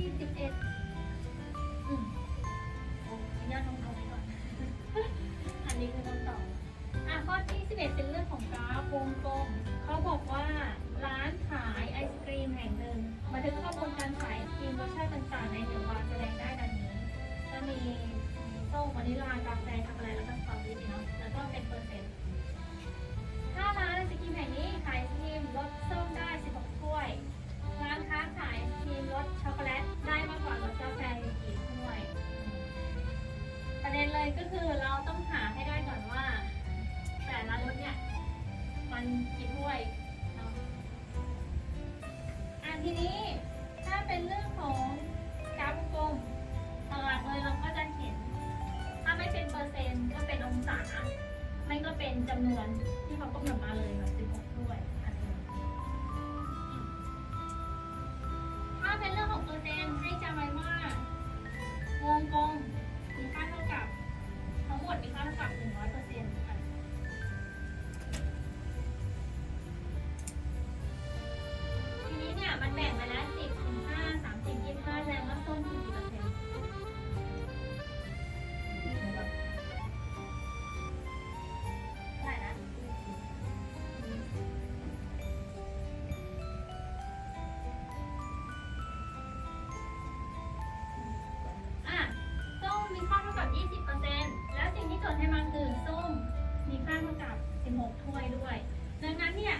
ี่สิบเอ็ดอืมโอ้ยยอดนองเอาไว้ก่อน อันนี้คือคำตอบอะข้อที่สิบเอ็ดเป็นเรื่องของกราฟวงกลมเขาบอกว่าร้านขายไอศกรีมแห่งหนึ่งบันทึกข้อมูลการ เลยก็คือเราต้องหาให้ได้ก่อนว่า แต่ละรสเนี่ย มันกี่ถ้วยเนาะอันทีนี้ถ้าเป็นเรื่องของกราฟกลมตลอดเลยเราก็จะเห็น ถ้าไม่เป็นเปอร์เซ็นต์ก็เป็นองศา ไม่ก็เป็นจำนวนที่เขากำหนดมาเลยแบบ ดมีค่าเท่ากับ100เปอร์เซ็นต์ทีนี้เนี่ยมันแบ่งมาาเท่ากับ 16 ถ้วยด้วย ดังนั้นเนี่ย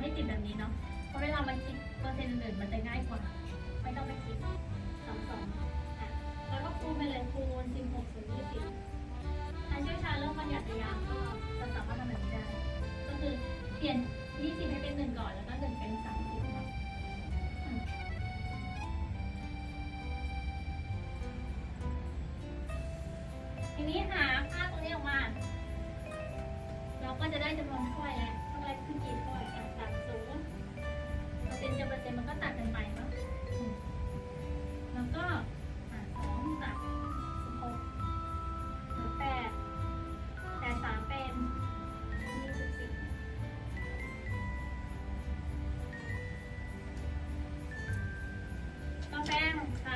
ให้ติดแบบนี้เนาะ เพราะเวลามันคิดเปอร์เซ็นต์อื่นมันจะง่ายกว่า ไม่ต้องไปคิดสองสองอะแล้วก็คูณไปเลยคูณสิบหกส่วนยี่สิบถ้าเชี่ยวชาญเรื่องบัญญัติยามก็จะสามารถทำแบบนี้ได้ ก็คือเปลี่ยนยี่สิบให้เป็นหนึ่งก่อนแล้วก็หนึ่งเป็นสามสิบ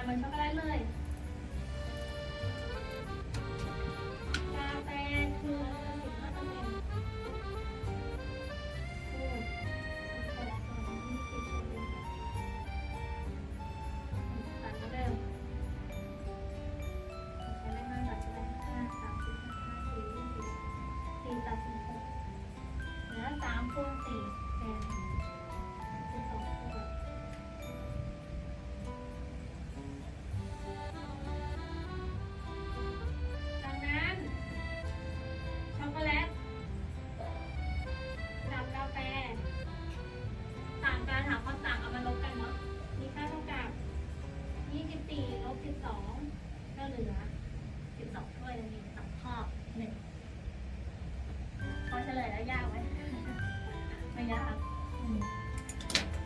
เหมือนช็อกโกแลตเลย